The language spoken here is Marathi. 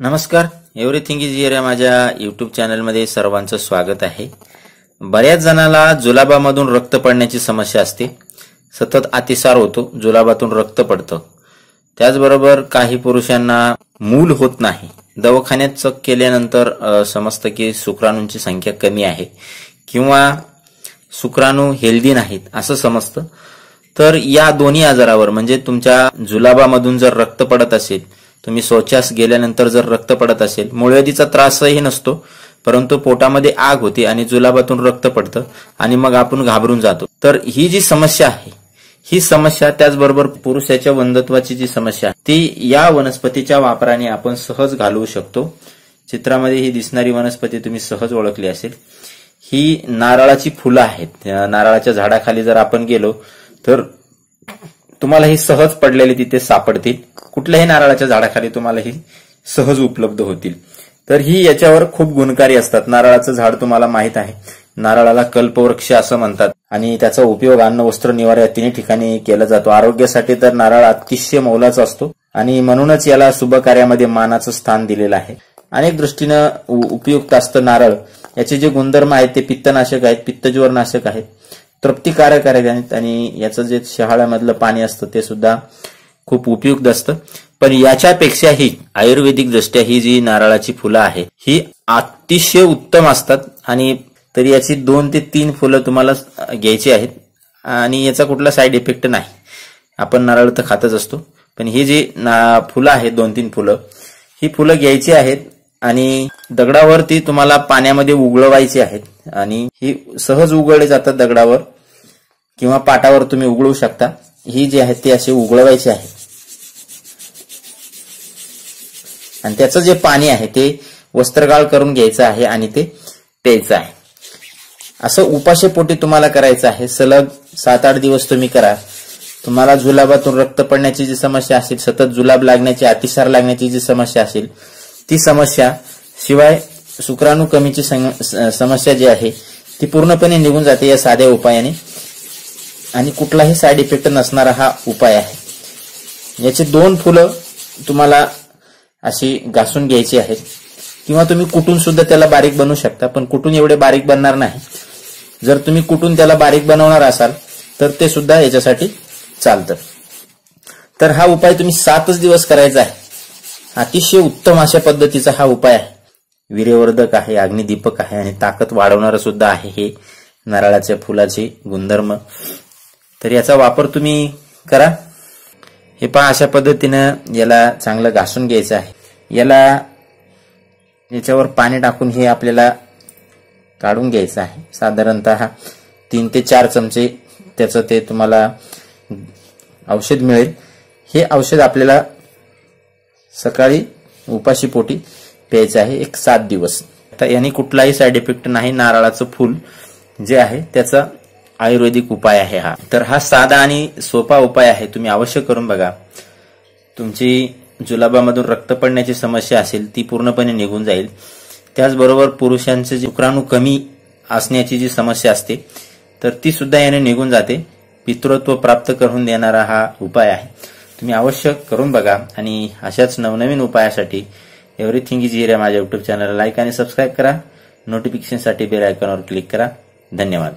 नमस्कार. एव्हरीथिंग इज इयर या माझ्या युट्यूब चॅनलमध्ये सर्वांचं स्वागत आहे. बऱ्याच जणाला जुलाबामधून रक्त पडण्याची समस्या असते. सतत अतिसार होतो जुलाबातून रक्त पडतं. त्याचबरोबर काही पुरुषांना मूल होत नाही. दवाखान्यात चक केल्यानंतर समजतं की शुक्राणूंची संख्या कमी आहे किंवा शुक्राणू हेल्दी नाहीत असं समजतं. तर या दोन्ही आजारावर म्हणजे तुमच्या जुलाबामधून जर रक्त पडत असेल तुम्ही शौचास गेल्यानंतर जर रक्त पडत असेल मुळव्याधीचा त्रासही नसतो परंतु पोटामध्ये आग होते आणि जुलाबातून रक्त पडतं आणि मग आपण घाबरून जातो. तर ही जी समस्या आहे ही समस्या त्याचबरोबर पुरुषाच्या वंधत्वाची जी समस्या आहे ती या वनस्पतीच्या वापराने आपण सहज घालवू शकतो. चित्रामध्ये ही दिसणारी वनस्पती तुम्ही सहज ओळखली असेल. ही नारळाची फुलं आहेत. नारळाच्या झाडाखाली जर आपण गेलो तर तुम्हाला ही सहज पडलेली तिथे सापडतील. कुठल्याही नारळाच्या झाडाखाली तुम्हाला ही सहज उपलब्ध होतील. तर ही याच्यावर खूप गुणकारी असतात. नारळाचं झाड तुम्हाला माहीत आहे. नारळाला कल्पवृक्ष असं म्हणतात. आणि त्याचा उपयोग अन्न वस्त्र निवारा या तिन्ही ठिकाणी केला जातो. आरोग्यासाठी तर नारळ अतिशय मौलाचा असतो. आणि म्हणूनच याला शुभ कार्यामध्ये मानाचं स्थान दिलेलं आहे. अनेक दृष्टीनं उपयुक्त असतं नारळ. याचे जे गुणधर्म आहेत ते पित्तनाशक आहेत पित्तज्वरनाशक आहेत. तृप्तिकारक आहेत आणि याचं जे शहाळ्यामधलं पाणी असतं ते सुद्धा खूप उपयुक्त असतं. पण याच्यापेक्षाही आयुर्वेदिक दृष्ट्या ही जी नारळाची फुलं आहे ही अतिशय उत्तम असतात. आणि तरी याची दोन ते तीन फुलं तुम्हाला घ्यायची आहेत. आणि याचा कुठला साईड इफेक्ट नाही. आपण नारळ तर खातच असतो. पण ही जी फुलं आहेत दोन तीन फुलं ही फुलं घ्यायची आहेत. आणि दगडावरती तुम्हाला पाण्यामध्ये उगळवायची आहेत. आणि ही सहज उगळले जातात दगडावर. किंवा पाटावर तुम्ही उघडू शकता. ही जी आहे ती अशी उघडवायची आहे. आणि त्याचं जे पाणी आहे ते वस्त्रगाळ करून घ्यायचं आहे आणि ते प्यायचं आहे. असं उपाशेपोटी तुम्हाला करायचं आहे. सलग सात आठ दिवस तुम्ही करा. तुम्हाला जुलाबातून रक्त पडण्याची जी समस्या असेल सतत जुलाब लागण्याची अतिसार लागण्याची जी समस्या असेल ती समस्या शिवाय शुक्राणू कमीची समस्या जी आहे ती पूर्णपणे निघून जाते या साध्या उपायाने. आणि कुठलाही साईड इफेक्ट नसणारा हा उपाय आहे. याची दोन फुलं तुम्हाला अशी घासून घ्यायची आहेत. किंवा तुम्ही कुठून सुद्धा त्याला बारीक बनवू शकता पण कुठून एवढे बारीक बनणार नाही. जर तुम्ही कुठून त्याला बारीक बनवणार असाल तर ते सुद्धा याच्यासाठी चालतं. तर हा उपाय तुम्ही सातच दिवस करायचा आहे. अतिशय उत्तम अशा पद्धतीचा हा उपाय आहे. वीर्यवर्धक आहे अग्निदीपक आहे आणि ताकद वाढवणारं सुद्धा आहे हे नारळाच्या फुलाचे गुणधर्म. तर याचा वापर तुम्ही करा. हे पहा अशा पद्धतीनं याला चांगलं घासून घ्यायचं आहे. याला याच्यावर पाणी टाकून हे आपल्याला काढून घ्यायचं आहे. साधारणतः तीन ते चार चमचे त्याचं ते तुम्हाला औषध मिळेल. हे औषध आपल्याला सकाळी उपाशी पोटी प्यायचं आहे एक सात दिवस. आता याने कुठलाही साईड इफेक्ट नाही नारळाचं फूल जे आहे त्याचा आयुर्वेदिक उपाय आहे हा. तर हा साधा आणि सोपा उपाय आहे तुम्ही अवश्य करून बघा. तुमची जुलाबामधून रक्त पडण्याची समस्या असेल ती पूर्णपणे निघून जाईल. त्याचबरोबर पुरुषांचे जे शुक्राणू कमी असण्याची जी समस्या असते तर ती सुद्धा याने निघून जाते. पितृत्व प्राप्त करून देणारा हा उपाय आहे. तुम्ही अवश्य करून बघा आणि अशाच नवनवीन उपायासाठी एव्हरीथिंग इज हिअर या माझ्या युट्यूब चॅनलला लाईक आणि सबस्क्राईब करा. नोटिफिकेशनसाठी बेल आयकॉनवर क्लिक करा. धन्यवाद.